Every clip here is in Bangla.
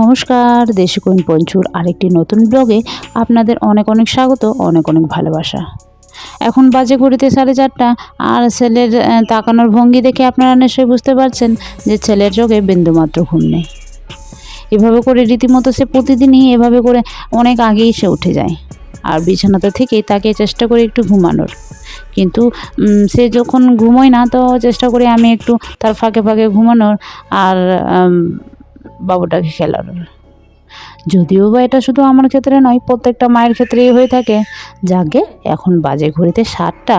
নমস্কার দেশি কোন পঞ্চুর আরেকটি নতুন ব্লগে আপনাদের অনেক অনেক স্বাগত, অনেক অনেক ভালোবাসা। এখন বাজে ঘড়িতে সাড়ে চারটা, আর ছেলের তাকানোর ভঙ্গি দেখে আপনারা নিশ্চয়ই বুঝতে পারছেন যে ছেলের চোখে বিন্দুমাত্র ঘুম নেই। এভাবে করে রীতিমতো সে প্রতিদিনই এভাবে করে অনেক আগেই সে উঠে যায়। আর বিছানাতে থেকে তাকে চেষ্টা করি একটু ঘুমানোর। কিন্তু সে যখন ঘুমোয় না, তো চেষ্টা করি আমি একটু তার ফাঁকে ফাঁকে ঘুমানোর। আর বাবুটাকে খেলানোর। যদিও বা এটা শুধু আমার ক্ষেত্রে নয়, প্রত্যেকটা মায়ের ক্ষেত্রেই হয়ে থাকে। যাকে এখন বাজে ঘড়িতে সাতটা,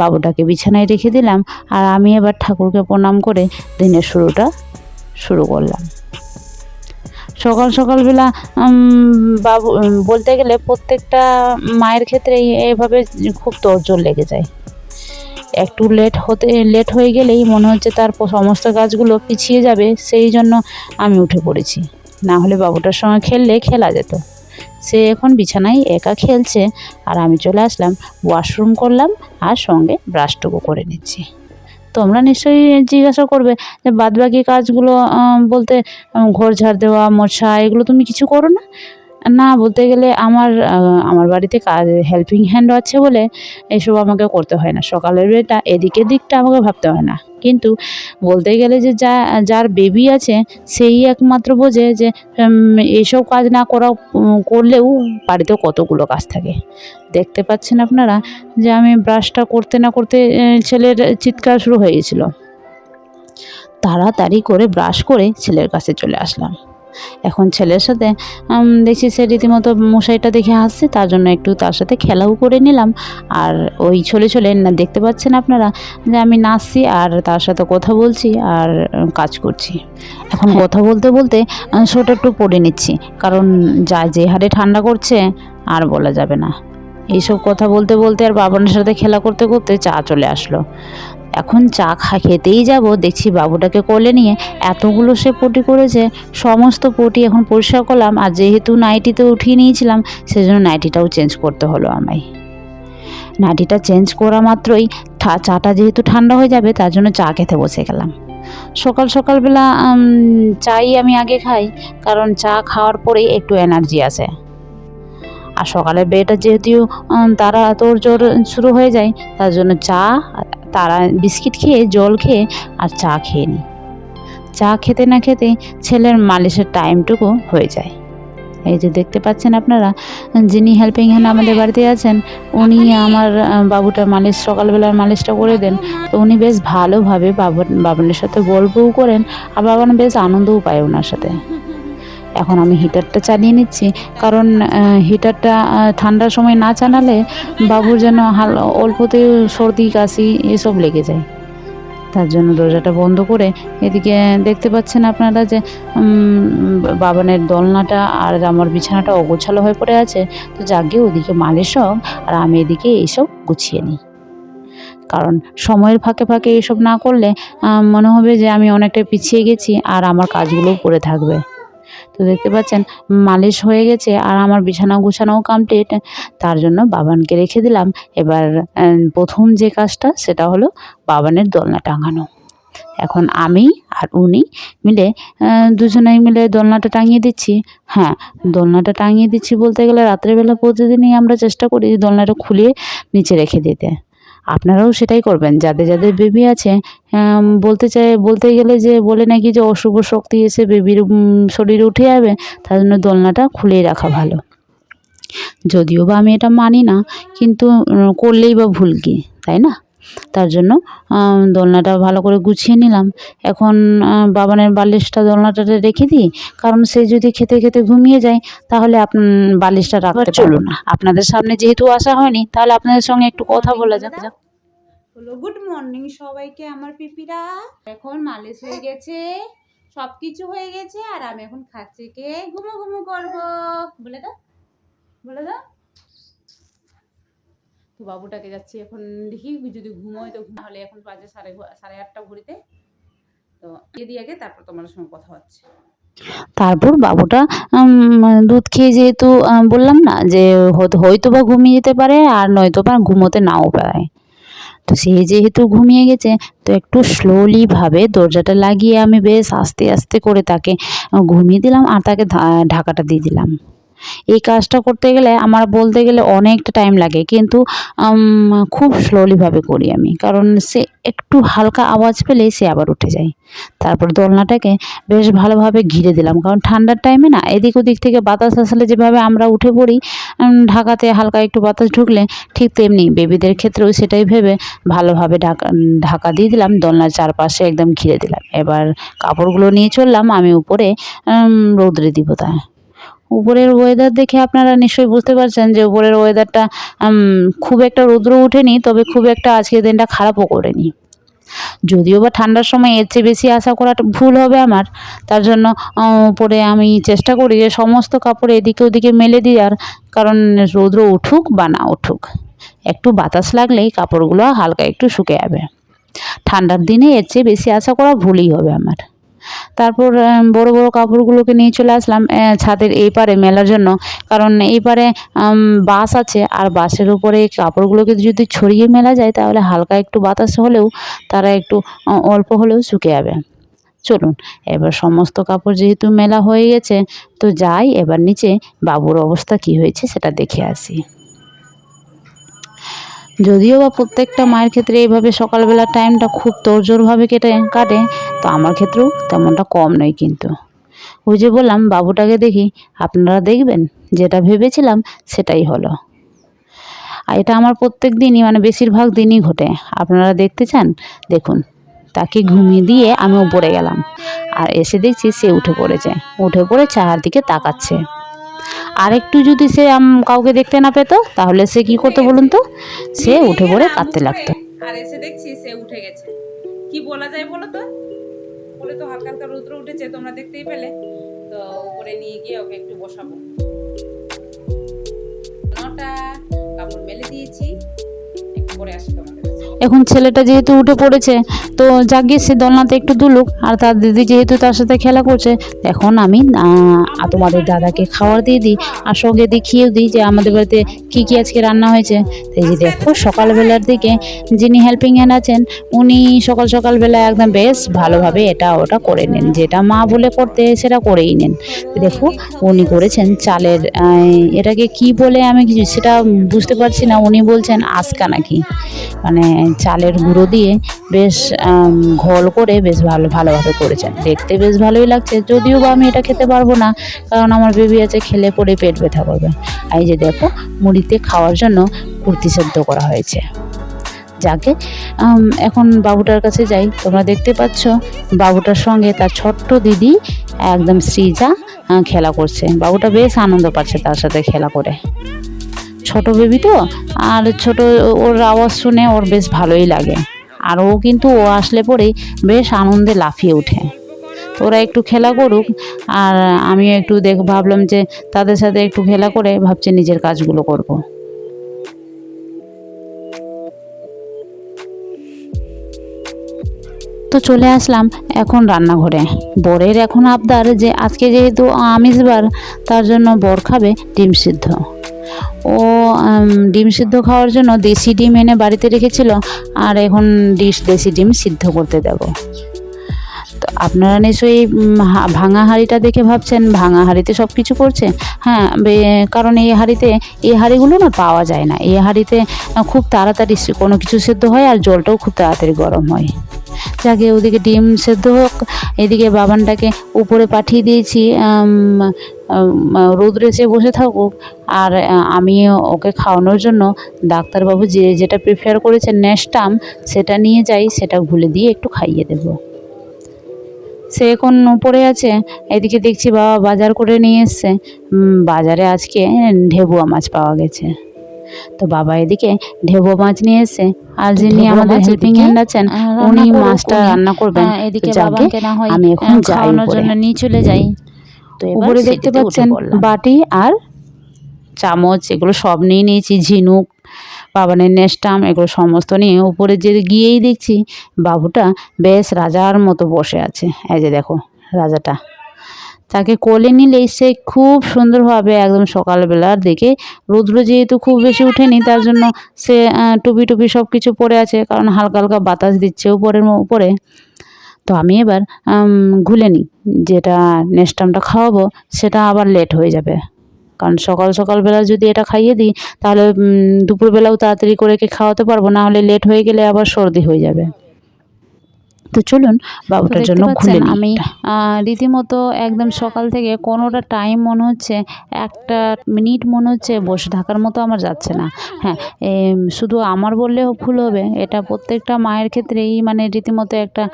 বাবুটাকে বিছানায় রেখে দিলাম আর আমি এবার ঠাকুরকে প্রণাম করে দিনের শুরুটা শুরু করলাম। সকাল সকালবেলা বাবু বলতে গেলে প্রত্যেকটা মায়ের ক্ষেত্রেই এভাবে খুব তোড়জোড় লেগে যায়। একটু লেট হতে লেট হয়ে গেলেই মনে হচ্ছে তার সমস্ত কাজগুলো পিছিয়ে যাবে, সেই জন্য আমি উঠে পড়েছি। না হলে বাবুটার সঙ্গে খেললে খেলা যেত। সে এখন বিছানায় একা খেলছে, আর আমি চলে আসলাম ওয়াশরুম করলাম আর সঙ্গে ব্রাশটুকু করে নিচ্ছি। তোমরা নিশ্চয়ই জিজ্ঞাসা করবে যে, বাদবাকি কাজগুলো বলতে ঘর ঝাড় দেওয়া, মোছা, এগুলো তুমি কিছু করো না? না বলতে গেলে আমার আমার বাড়িতে কাজ হেল্পিং হ্যান্ড আছে বলে এসব আমাকে করতে হয় না। সকালের এটা এদিকের দিকটা আমাকে ভাবতে হয় না। কিন্তু বলতে গেলে যে যা, যার বেবি আছে, সেই একমাত্র বোঝে যে এইসব কাজ না করা করলেও বাড়িতে কতগুলো কাজ থাকে। দেখতে পাচ্ছেন আপনারা যে আমি ব্রাশটা করতে না করতে ছেলের চিৎকার শুরু হয়ে গেছিল। তাড়াতাড়ি করে ব্রাশ করে ছেলের কাছে চলে আসলাম। এখন ছেলের সাথে দেখছি সে রীতিমতো মশাইটা দেখে হাসছে তার জন্য একটু তার সাথে খেলাও করে নিলাম। আর ওই ছলে ছলে দেখতে পাচ্ছেন আপনারা যে আমি নাচছি আর তার সাথে কথা বলছি আর কাজ করছি। এখন কথা বলতে বলতে শোটা একটু পড়ে নিচ্ছি কারণ যা যে হারে ঠান্ডা করছে আর বলা যাবে না। এইসব কথা বলতে বলতে আর বাবানের সাথে খেলা করতে করতে চা চলে আসলো। এখন চা খা, খেতেই যাব। দেখছি বাবুটাকে কোলে নিয়ে এতগুলো সে পটি করেছে, সমস্ত পটি এখন পরিষ্কার করলাম। আর যেহেতু নাইটিতে উঠিয়ে নিয়েছিলাম, সেজন্য নাইটিটাও চেঞ্জ করতে হলো আমায়। নাইটিটা চেঞ্জ করা মাত্রই চাটা যেহেতু ঠান্ডা হয়ে যাবে, তার জন্য চা খেতে বসে গেলাম। সকাল সকালবেলা চাই আমি আগে খাই, কারণ চা খাওয়ার পরেই একটু এনার্জি আসে। আর সকালের বেটা যেহেতু তারা তোর জোর শুরু হয়ে যায়, তার জন্য চা তারা বিস্কিট খেয়ে, জল খেয়ে আর চা খেয়ে নিই চা খেতে না খেতে ছেলের মালিশের টাইমটুকু হয়ে যায়। এই যে দেখতে পাচ্ছেন আপনারা, যিনি হেল্পিং হ্যান্ড আমাদের বাড়িতে আছেন, উনি আমার বাবুটার মালিশ, সকালবেলার মালিশটা করে দেন। তো উনি বেশ ভালোভাবে বাবন বাবনের সাথে গল্পও করেন, আর বাবান বেশ আনন্দও পায় ওনার সাথে। এখন আমি হিটারটা চালিয়ে নিচ্ছি। কারণ হিটারটা ঠান্ডার সময় না চালালে বাবুর যেন হাল, অল্পতে সর্দি, কাশি এসব লেগে যায়। তার জন্য দরজাটা বন্ধ করে এদিকে দেখতে পাচ্ছেন আপনারা যে বাবানের দোলনাটা আর আমার বিছানাটা অগোছালো হয়ে পড়ে আছে। তো যাকে ওদিকে মালিশ হোক আর আমি এদিকে এইসব গুছিয়ে নিই। কারণ সময়ের ফাঁকে ফাঁকে এইসব না করলে মনে হবে যে আমি অনেকটা পিছিয়ে গেছি আর আমার কাজগুলোও পড়ে থাকবে। তো দেখতে পাচ্ছেন, মালিশ হয়ে গেছে আর আমার বিছানা গুছানোও কমপ্লিট তার জন্য বাবানকে রেখে দিলাম। এবার প্রথম যে কাজটা সেটা হলো বাবানের দোলনা টাঙানো। এখন আমি আর উনি মিলে দুজনেই মিলে দোলনাটা টাঙিয়ে দিচ্ছি। হ্যাঁ দোলনাটা টাঙিয়ে দিচ্ছি বলতে গেলে রাত্রেবেলা প্রতিদিনই আমরা চেষ্টা করি দোলনাটা খুলিয়ে নিচে রেখে দিতে। আপনারাও সেটাই করবেন। যাদের যাদের বেবি আছে বলতে চাই বলতে গেলে যে বলে নাকি যে অশুভ শক্তি এসে বেবির শরীরে উঠে যাবে তার জন্য দোলনাটা খুলেই রাখা ভালো। যদিও বা আমি এটা মানি না কিন্তু করলেই বা ভুল কি তাই না? তার জন্য দোলনাটা ভালো করে গুছিয়ে নিলাম। এখন বাবানের বালিশটা দোলনাটাতে রেখে দিই কারণ সে যদি খেতে খেতে ঘুমিয়ে যায় তাহলে আপ বালিশটা রাখতে চলুন না। আপনাদের সামনে যেহেতু আসা হয়নি তাহলে আপনাদের সঙ্গে একটু কথা বলা যাক যাক। হলো গুড মর্নিং সবাইকে আমার পিপিরা। এখন মালিশ হয়ে গেছে সব কিছু হয়ে গেছে আর আমি এখন খাচ্ছি কে ঘুমো ঘুমো করব। বলে দাও বলে দাও। তো বাবুটাকে যাচ্ছি এখন দেখি যদি ঘুমোয় তো হলে এখন বাজে সাড়ে সাড়ে আটটা ঘড়িতে। তো এ দিয়ে আগে তারপর তোমার সঙ্গে কথা হচ্ছে। তারপর বাবুটা দুধ খেয়ে যেহেতু বললাম না যে হয়তো হয়তো বা ঘুমিয়ে যেতে পারে আর নয়তো বা ঘুমোতে নাও পারে। তো সে যেহেতু ঘুমিয়ে গেছে, তো একটু স্লোলিভাবে দরজাটা লাগিয়ে আমি বেশ আস্তে আস্তে করে তাকে, ঘুমিয়ে দিলাম আর তাকে ঢাকাটা দিয়ে দিলাম। এই কাজটা করতে গেলে আমার বলতে গেলে অনেকটা টাইম লাগে। কিন্তু খুব স্লোলিভাবে করি আমি। কারণ সে একটু হালকা আওয়াজ পেলেই সে আবার উঠে যায়। তারপর দোলনাটাকে বেশ ভালোভাবে ঘিরে দিলাম। কারণ ঠান্ডার টাইমে না, এদিক ওদিক থেকে বাতাস আসলে যেভাবে আমরা উঠে পড়ি ঢাকাতে হালকা একটু বাতাস ঢুকলে ঠিক তেমনি বেবিদের ক্ষেত্রেও সেটাই ভেবে ভালোভাবে ঢাকা ঢাকা দিয়ে দিলাম, দোলনার চারপাশে একদম ঘিরে দিলাম। এবার কাপড়গুলো নিয়ে চললাম, আমি উপরে রৌদ্রে দিব তা উপরের ওয়েদার দেখে আপনারা নিশ্চয়ই বুঝতে পারছেন যে উপরের ওয়েদারটা খুব একটা রৌদ্র ওঠেনি, তবে খুব একটা আজকের দিনটা খারাপও করেনি। যদিও বা ঠান্ডার সময় এর চেয়ে বেশি আশা করাটা ভুল হবে আমার, তার জন্য উপরে আমি চেষ্টা করি যে সমস্ত কাপড় এদিকে ওদিকে মেলে দেওয়ার কারণ রৌদ্র উঠুক বা না উঠুক, একটু বাতাস লাগলেই কাপড়গুলো হালকা একটু শুকে যাবে। ঠান্ডার দিনে এর চেয়ে বেশি আশা করা ভুলই হবে আমার। তারপর বড় বড় কাপড়গুলোকে নিয়ে চলে আসলাম ছাদের এই পারে মেলার জন্য। কারণ এই পারে বাস আছে, আর বাসের উপরে কাপড়গুলোকে যদি ছড়িয়ে মেলা যায়, তাহলে হালকা একটু বাতাস হলেও তারা একটু অল্প হলেও শুকে যাবে। চলুন, এবার সমস্ত কাপড় যেহেতু মেলা হয়ে গেছে, তো যাই, এবার নিচে বাবুর অবস্থা কি হয়েছে সেটা দেখে আসি। যদিও বা প্রত্যেকটা মায়ের ক্ষেত্রে এইভাবে সকালবেলার টাইমটা খুব তোড়জোড়ভাবে কেটে, কাটে, তো আমার ক্ষেত্রেও তেমনটা কম নয় কিন্তু। ওই যে বললাম, বাবুটাকে দেখি, আপনারা দেখবেন, যেটা ভেবেছিলাম সেটাই হলো। আর এটা আমার প্রত্যেক দিনই মানে বেশিরভাগ দিনই ঘটে। আপনারা দেখতে চান? দেখুন, তাকে ঘুমিয়ে দিয়ে আমি উপরে গেলাম। আর এসে দেখছি সে উঠে পড়েছে। উঠে পড়ে চারদিকে তাকাচ্ছে। আর একটু যদি সে কাউকে দেখতে না পেতো তাহলে সে কি করতো বলুন তো? সে উঠে পড়ে কাঁদতে লাগতো। আর এসে দেখছি সে উঠে গেছে। কি বলা যায় বলো তো? বলে তো হালকা হালকা রৌদ্র উঠেছে তোমরা দেখতেই পেলে। তো উপরে নিয়ে গিয়ে ওকে একটু বসাবো। নটা কাপড় মেলে দিয়েছি। একটু পরে আসি তোমাদের এখন ছেলেটা যেহেতু উঠে পড়েছে তো জাগিয়ে সে দোলনাতে একটু দুলুক, আর তার দিদি যেহেতু তার সাথে খেলা করছে, এখন আমি তোমাদের দাদাকে খাবার দিয়ে দিই, আর সঙ্গে দেখিয়েও দিই যে আমাদের বাড়িতে কী কী আজকে রান্না হয়েছে। এই যে দেখো, সকালবেলার দিকে যিনি হেল্পিং হ্যান্ড আছেন, উনি সকাল সকালবেলা একদম বেশ ভালোভাবে এটা ওটা করে নেন, যেটা মা বলে করতে সেটা করেই নেন। দেখো, উনি করেছেন চালের এটাকে কি বলে আমি কিছু সেটা বুঝতে পারছি না, উনি বলছেন আজকা নাকি। মানে চালের গুঁড়ো দিয়ে বেশ ঘোল করে বেশ ভালো, ভালোভাবে করেছেন। দেখতে বেশ ভালোই লাগছে। যদিও বা আমি এটা খেতে পারব না, কারণ আমার বেবি আছে, খেলে পরে পেট ব্যথা করবে। এই যে দেখো, মুড়িতে খাওয়ার জন্য কুর্তি সেদ্ধ করা হয়েছে। যাকে এখন বাবুটার কাছে যাই। তোমরা দেখতে পাচ্ছ, বাবুটার সঙ্গে তার ছোট্ট দিদি একদম শ্রীজা খেলা করছে। বাবুটা বেশ আনন্দ পাচ্ছে তার সাথে খেলা করে। ছোট বেবি তো, আর ছোট, ওর আওয়াজ শুনে ওর বেশ ভালোই লাগে। আর ও কিন্তু ও আসলে পরেই বেশ আনন্দে লাফিয়ে ওঠে। ওরা একটু খেলা করুক, আর আমিও একটু দেখ, ভাবলাম যে তাদের সাথে একটু খেলা করে ভাবছি নিজের কাজগুলো করব। তো চলে আসলাম এখন রান্নাঘরে। বরের এখন আবদার যে আজকে যেহেতু আমিষবার, তার জন্য বর খাবে ডিম সিদ্ধ। ও ডিম সিদ্ধ খাওয়ার জন্য দেশি ডিম এনে বাড়িতে রেখেছিল, আর এখন ডিশ, দেশি ডিম সিদ্ধ করতে দেব। তো আপনারা নিশ্চয়ই ভাঙা হাঁড়িটা দেখে ভাবছেন ভাঙা হাঁড়িতে সব কিছু করছে? হ্যাঁ কারণ এই হাঁড়িতে এই হাঁড়িগুলো না পাওয়া যায় না। এই হাঁড়িতে খুব তাড়াতাড়ি কোনো কিছু সেদ্ধ হয় আর জলটাও খুব তাড়াতাড়ি গরম হয়। যাকে ওদিকে ডিম সেদ্ধ হোক এদিকে বাবানটাকে উপরে পাঠিয়ে দিয়েছি উম, উম, রোদ্রে সে বসে থাকুক। আর আমি ওকে খাওয়ানোর জন্য ডাক্তারবাবু যে যেটা প্রিফার করেছেন নেস্টাম সেটা নিয়ে যাই সেটা ঘুলে দিয়ে একটু খাইয়ে দেব। সে এখন উপরে আছে? এদিকে দেখছি বাবা বাজার করে নিয়ে এসছে। বাজারে আজকে ঢেবুয়া মাছ পাওয়া গেছে। তো বাবা এদিকে ঢেবুয়া মাছ নিয়ে এসছে। আর যিনি আমাদের হেল্পিং হ্যান্ড আছেন উনি মাছটা রান্না করবেন। এদিকে তো যাকে বাবাকে না হয় আমি এখন আহ, খাওয়ানোর জন্য নিয়ে চলে যাই। তো এবার উপরে দেখতে পাচ্ছেন বাটি আর চামচ এগুলো সব নিয়ে নিয়েছি ঝিনুক বাবানের নেস্টাম এগুলো সমস্ত নিয়ে উপরে যে গিয়েই দেখছি, বাবুটা বেশ রাজার মতো বসে আছে। এই যে দেখো রাজাটা। তাকে কোলে নিলেই সে খুব সুন্দরভাবে একদম সকালবেলার দিকে রৌদ্র যেহেতু খুব বেশি ওঠেনি, তার জন্য সে টুপি টুপি সব কিছু পরে আছে, কারণ হালকা হালকা বাতাস দিচ্ছে উপরের উপরে। তো আমি এবার ঘুলে নিই, যেটা নেক্সটামটা খাওয়াবো, সেটা আবার লেট হয়ে যাবে। কারণ সকাল সকালবেলা যদি এটা খাইয়ে দিই, তাহলে দুপুরবেলাও তাড়াতাড়ি করে কি খাওয়াতে পারব, না হলে লেট হয়ে গেলে আবার সর্দি হয়ে যাবে। তো চলুন বাবুটার জন্য নিই আমি, রীতিমতো একদম সকাল থেকে কোনোটা টাইম মনে হচ্ছে একটা মিনিট মনে হচ্ছে বসে থাকার মতো আমার যাচ্ছে না। হ্যাঁ শুধু আমার বললেও ভুল হবে এটা প্রত্যেকটা মায়ের ক্ষেত্রেই মানে রীতিমতো একটা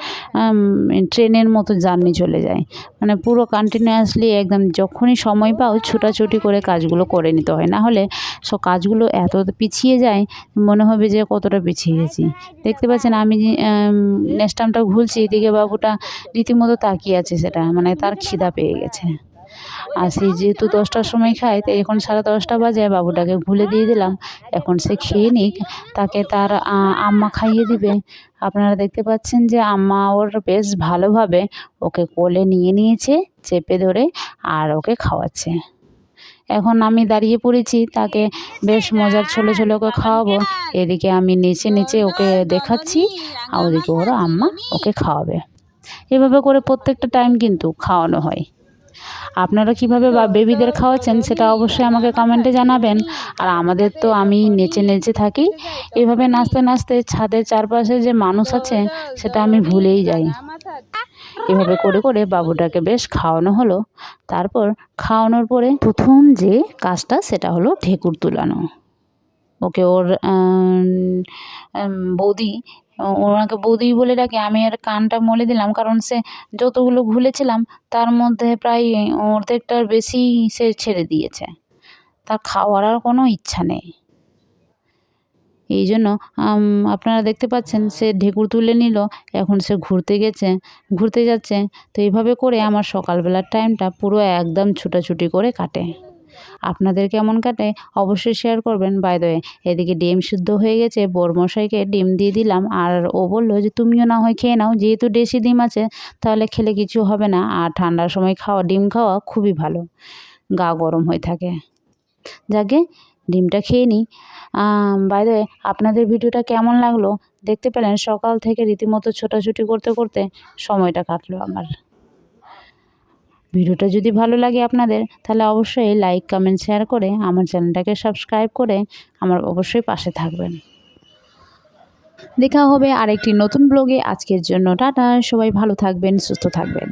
ট্রেনের মতো জার্নি চলে যায়। মানে পুরো কন্টিনিউয়াসলি একদম যখনই সময় পাও ছুটাছুটি করে কাজগুলো করে নিতে হয়। না হলে সব কাজগুলো এত পিছিয়ে যায় মনে হবে যে কতটা পিছিয়ে গেছি। দেখতে পাচ্ছেন আমি নেক্সটামটা ঘুরছি এদিকে বাবুটা রীতিমতো তাকিয়ে আছে সেটা মানে তার খিদা পেয়ে গেছে। আর সে যেহেতু দশটার সময় খায়, তাই এখন সাড়ে দশটা বাজে, বাবুটাকে ভুলে দিয়ে দিলাম। এখন সে খেয়ে নিক, তাকে তার আম্মা খাইয়ে দিবে। আপনারা দেখতে পাচ্ছেন যে আম্মা ওর বেশ ভালোভাবে ওকে কোলে নিয়ে নিয়েছে, চেপে ধরে, আর ওকে খাওয়াচ্ছে। এখন আমি দাঁড়িয়ে পড়েছি, তাকে বেশ মজার ছোলে ছোলে ওকে খাওয়াবো। এদিকে আমি নিচে নিচে ওকে দেখাচ্ছি, আর ওদিকে ওরা আম্মা ওকে খাওয়াবে। এভাবে করে প্রত্যেকটা টাইম কিন্তু খাওয়ানো হয়। আপনারা কীভাবে বা বেবিদের খাওয়াচ্ছেন সেটা অবশ্যই আমাকে কমেন্টে জানাবেন। আর আমাদের তো আমি নেচে নেচে থাকি। এভাবে নাচতে নাচতে ছাদের চারপাশে যে মানুষ আছে, সেটা আমি ভুলেই যাই। এভাবে করে করে বাবুটাকে বেশ খাওয়ানো হলো। তারপর খাওয়ানোর পরে প্রথম যে কাজটা সেটা হলো ঢেকুর তুলানো। ওকে ওর বৌদি, ওনাকে বৌদি বলে ডাকে, আমি আর কানটা মলে দিলাম কারণ সে যতগুলো ঘুলেছিলাম তার মধ্যে প্রায় অর্ধেকটার বেশি সে ছেড়ে দিয়েছে। তার খাওয়ার আর কোনো ইচ্ছা নেই। এই জন্য আপনারা দেখতে পাচ্ছেন সে ঢেকুর তুলে নিল, এখন সে ঘুরতে গেছে, ঘুরতে যাচ্ছে। তো এইভাবে করে আমার সকালবেলার টাইমটা পুরো একদম ছুটাছুটি করে কাটে। আপনাদের কেমন কাটে অবশ্যই শেয়ার করবেন। বাই দ্য এদিকে ডিম সিদ্ধ হয়ে গেছে, বরমশাইকে ডিম দিয়ে দিলাম। আর ও বলল যে, তুমিও না হয় খেয়ে নাও, যেহেতু দেশি ডিম আছে, তাহলে খেলে কিছু হবে না। আর ঠান্ডার সময় খাওয়া, ডিম খাওয়া খুবই ভালো, গা গরম হয়ে থাকে। যাকে ডিমটা খেয়ে নিই। বাই আপনাদের ভিডিওটা কেমন লাগল? দেখতে পেলেন সকাল থেকে রীতিমতো ছোটাছুটি করতে করতে সময়টা কাটলো আমার। ভিডিওটা যদি ভালো লাগে আপনাদের, তাহলে অবশ্যই লাইক কমেন্ট শেয়ার করে আমার চ্যানেলটাকে সাবস্ক্রাইব করে আমার অবশ্যই পাশে থাকবেন। দেখা হবে আরেকটি নতুন ব্লগে আজকের জন্য টাটা, সবাই ভালো থাকবেন, সুস্থ থাকবেন।